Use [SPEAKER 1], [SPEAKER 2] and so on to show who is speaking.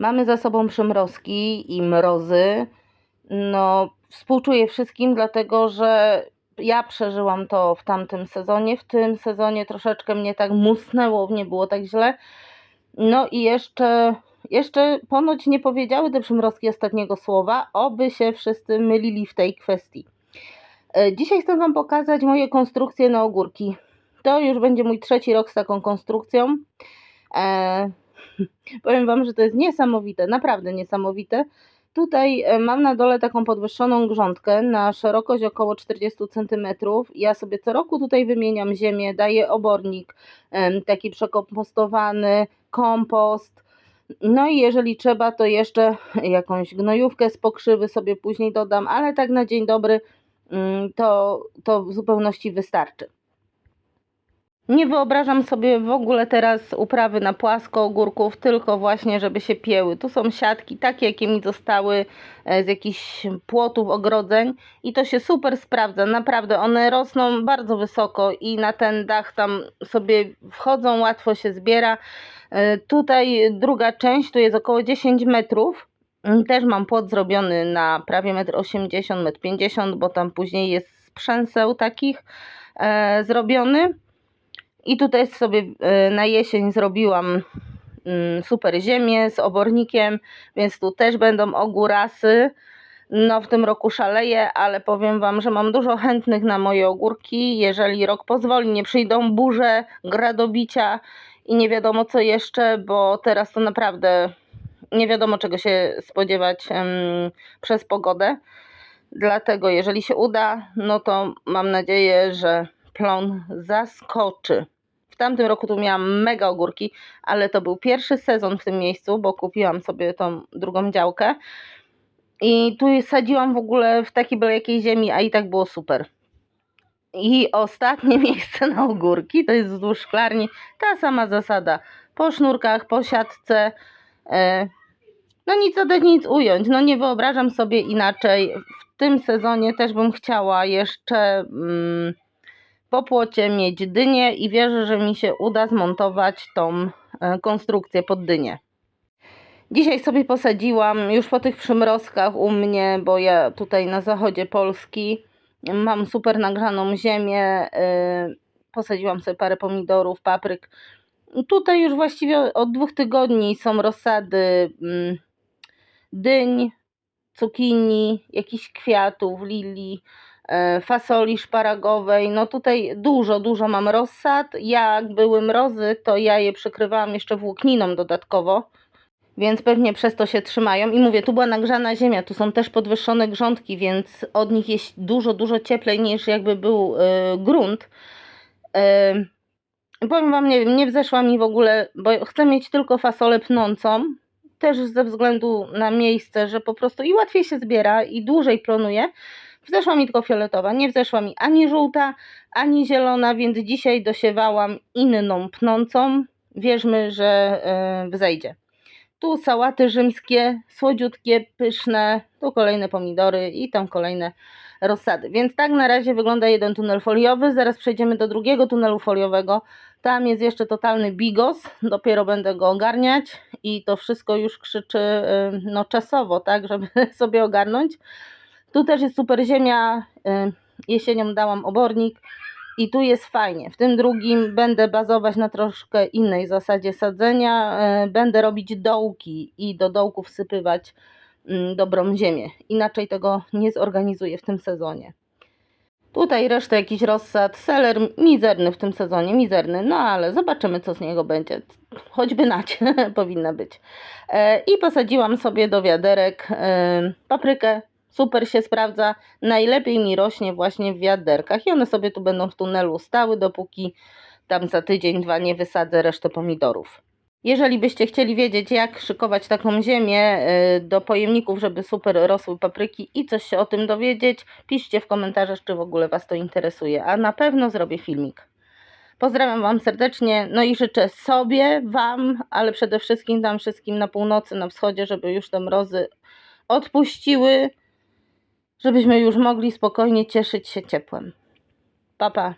[SPEAKER 1] Mamy za sobą przymrozki i mrozy. No, współczuję wszystkim, dlatego że ja przeżyłam to w tamtym sezonie. W tym sezonie troszeczkę mnie tak musnęło, nie było tak źle. No i jeszcze, jeszcze ponoć nie powiedziały te przymrozki ostatniego słowa, oby się wszyscy mylili w tej kwestii. E, Dzisiaj chcę Wam pokazać moje konstrukcje na ogórki. To już będzie mój trzeci rok z taką konstrukcją. E, powiem Wam, że to jest niesamowite, naprawdę niesamowite. Tutaj e, mam na dole taką podwyższoną grządkę na szerokość około 40 cm. Ja sobie co roku tutaj wymieniam ziemię, daję obornik taki przekompostowany, kompost. No i jeżeli trzeba, to jeszcze jakąś gnojówkę z pokrzywy sobie później dodam, ale tak na dzień dobry mm, to, to w zupełności wystarczy. Nie wyobrażam sobie w ogóle teraz uprawy na płasko ogórków, tylko właśnie, żeby się pieły. Tu są siatki takie, jakie mi zostały e, z jakichś płotów, ogrodzeń i to się super sprawdza. Naprawdę, one rosną bardzo wysoko i na ten dach tam sobie wchodzą, łatwo się zbiera. E, Tutaj druga część, tu jest około 10 metrów. Mm, Też mam płot zrobiony na prawie 1,80 m, 1,50 m, bo tam później jest sprzęseł takich e, zrobiony. I tutaj sobie e, na jesień zrobiłam mm, super ziemię z obornikiem, więc tu też będą ogórasy. No w tym roku szaleję, ale powiem Wam, że mam dużo chętnych na moje ogórki. Jeżeli rok pozwoli, nie przyjdą burze, gradobicia i nie wiadomo co jeszcze, bo teraz to naprawdę nie wiadomo czego się spodziewać em, przez pogodę. Dlatego jeżeli się uda, no to mam nadzieję, że plon zaskoczy. W tamtym roku tu miałam mega ogórki, ale to był pierwszy sezon w tym miejscu, bo kupiłam sobie tą drugą działkę. I tu sadziłam w ogóle w takiej byle jakiej ziemi, a i tak było super. I ostatnie miejsce na ogórki to jest wzdłuż szklarni. Ta sama zasada. Po sznurkach, po siatce. E, no nic dodać, nic ująć. No nie wyobrażam sobie inaczej. W tym sezonie też bym chciała jeszcze mm, po płocie mieć dynię i wierzę, że mi się uda zmontować tą e, konstrukcję pod dynię. Dzisiaj sobie posadziłam już po tych przymrozkach u mnie, bo ja tutaj na zachodzie Polski mam super nagrzaną ziemię. y, Posadziłam sobie parę pomidorów, papryk. Tutaj już właściwie od dwóch tygodni są rozsady mm, dyń, cukinii, jakichś kwiatów, lilii, e, fasoli szparagowej. No tutaj dużo, dużo mam rozsad. Jak były mrozy, to ja je przykrywałam jeszcze włókniną dodatkowo więc pewnie przez to się trzymają. I mówię, tu była nagrzana ziemia, tu są też podwyższone grządki, więc od nich jest dużo, dużo cieplej niż jakby był y, grunt. Y, powiem Wam, nie nie wzeszła mi w ogóle, bo chcę mieć tylko fasolę pnącą, też ze względu na miejsce, że po prostu i łatwiej się zbiera i dłużej plonuje. Wzeszła mi tylko fioletowa, nie wzeszła mi ani żółta, ani zielona, więc dzisiaj dosiewałam inną pnącą. Wierzmy, że y, wzejdzie. Tu sałaty rzymskie, słodziutkie, pyszne, tu kolejne pomidory i tam kolejne rozsady. Więc tak na razie wygląda jeden tunel foliowy. Zaraz przejdziemy do drugiego tunelu foliowego. Tam jest jeszcze totalny bigos. Dopiero będę go ogarniać i to wszystko już krzyczy y, no, czasowo, tak, żeby sobie ogarnąć. Tu też jest super ziemia. y, Jesienią dałam obornik. I tu jest fajnie. W tym drugim będę bazować na troszkę innej zasadzie sadzenia. E, Będę robić dołki i do dołków wsypywać mm, dobrą ziemię. Inaczej tego nie zorganizuję w tym sezonie. Tutaj resztę jakiś rozsad. Seler mizerny w tym sezonie, mizerny, no ale zobaczymy co z niego będzie. Choćby nacie powinna być. I posadziłam sobie do wiaderek paprykę super się sprawdza. Najlepiej mi rośnie właśnie w wiaderkach i one sobie tu będą w tunelu stały, dopóki tam za tydzień, dwa nie wysadzę resztę pomidorów. Jeżeli byście chcieli wiedzieć, jak szykować taką ziemię y, do pojemników, żeby super rosły papryki i coś się o tym dowiedzieć, piszcie w komentarzach, czy w ogóle Was to interesuje, a na pewno zrobię filmik. Pozdrawiam Wam serdecznie, no i życzę sobie, Wam, ale przede wszystkim tam wszystkim na północy, na wschodzie, żeby już te mrozy odpuściły, żebyśmy już mogli spokojnie cieszyć się ciepłem. Pa, pa.